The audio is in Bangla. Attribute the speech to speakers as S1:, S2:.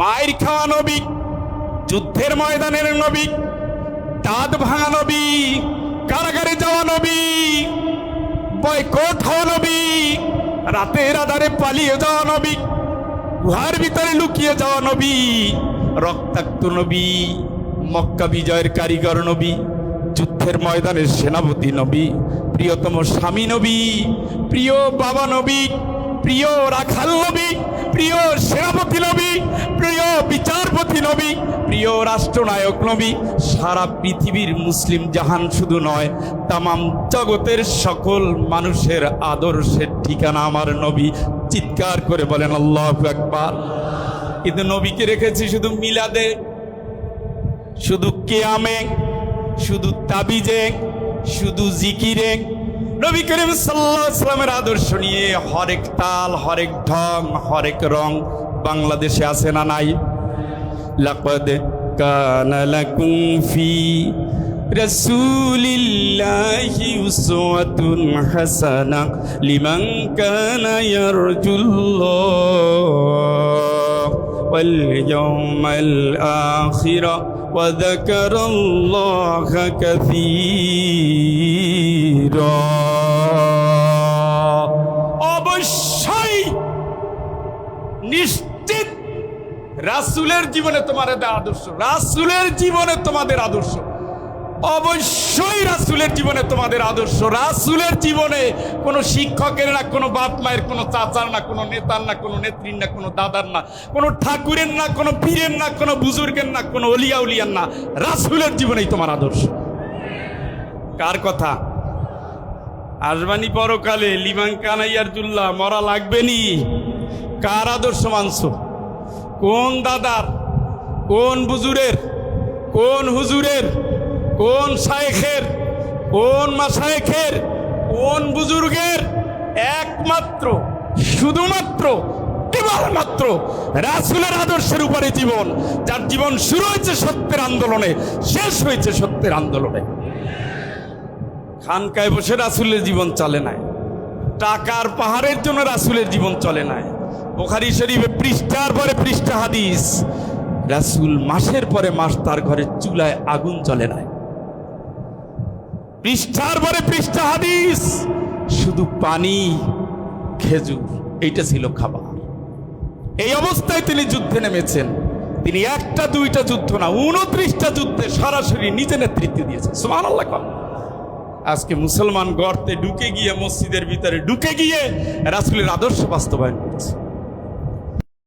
S1: মায়ের খাওয়া নবী, যুদ্ধের ময়দানের নবী, দাঁত ভাঙা নবী, কারাগারে যাওয়া নবী, বয়কট হওয়া নবী, রাতের আধারে পালিয়ে যাওয়া নবী, গুহার ভিতরে লুকিয়ে যাওয়া নবী, রক্তাক্ত নবী, মক্কা বিজয়ের কারিগর নবী, যুদ্ধের ময়দানের সেনাপতি নবী, প্রিয়তম স্বামী নবী, প্রিয় বাবা নবী, প্রিয় রাখাল নবী, প্রিয় সেনাপতি নবী, প্রিয় রাষ্ট্রনায়ক নবী, সারা পৃথিবীর মুসলিম জাহান শুধু নয়, তামাম জগতের সকল মানুষের আদর্শের ঠিকানা আমার নবী। চিৎকার করে বলেন, আল্লাহ একবার কিন্তু নবীকে রেখেছি শুধু মিলাদে, শুধু কেয়ামে, শুধু তাবিজে, শুধু জিকিরে। নবী করিম সাল্লামের আদর্শ নিয়ে হরেক তাল, হরেক ঢং, হরেক রং বাংলাদেশে আছে না নাই? লাকদ কানা লাকুম ফি রাসূলিল্লাহি উসওয়াতুন হাসানা লিমান কানা ইয়ারজুল্লাহ واليوم الآخر وذكر الله كثيرا অবশ্যই নিশ্চিত রাসুলের জীবনে তোমাদের আদর্শ। রাসুলের জীবনে তোমাদের আদর্শ। অবশ্যই রাসুলের জীবনে তোমাদের আদর্শ। রাসুলের জীবনে কোনো শিক্ষকের না, কোনো বাপ মায়ের, কোনো চাচার না, কোনো নেতার না, কোনো নেত্রীর না, কোনো দাদার না, কোনো ঠাকুরের না, কোনো পীরের না, কোনো বুজুর্গের না, কোনো অলিয়া উলিয়ার না, রাসুলের জীবনেই তোমার আদর্শ। কার কথা? আসবানি পরকালে লিমান কানাইয়ারজুল্লাহ মরা লাগবে নি। কার আদর্শ মানছ? কোন দাদার, কোন বুজুরের, কোন হুজুরের, কোন শায়েখের কোন মাসায়েখের কোন বুজুর্গের একমাত্র, শুধুমাত্র, কেবলমাত্র রাসুলের আদর্শের উপরে জীবন, যার জীবন শুরু হয়েছে সত্যের আন্দোলনে, শেষ হয়েছে সত্যের আন্দোলনে। খানকায় বসে রাসুলের জীবন চলে নাই। টাকার পাহাড়ের জন্য রাসুলের জীবন চলে নাই। বোখারি শরীফে পৃষ্ঠার পরে পৃষ্ঠা হাদিস। রাসুল মাসের পরে মাস তার ঘরে চুলায় আগুন চলে নাই। পৃষ্ঠার পরে পৃষ্ঠা হাদিস। শুধু পানি, খেজুর, এইটা ছিল খাবার। এই অবস্থায় তিনি যুদ্ধে নেমেছেন। তিনি একটা, দুইটা যুদ্ধ না, উনত্রিশটা যুদ্ধে সরাসরি নিজে নেতৃত্ব দিয়েছেন। সুমান আল্লাহ আজকে মুসলমান গর্তে ঢুকে গিয়ে, মসজিদের ভিতরে ঢুকে গিয়ে রাসুলের আদর্শ বাস্তবায়ন করছে।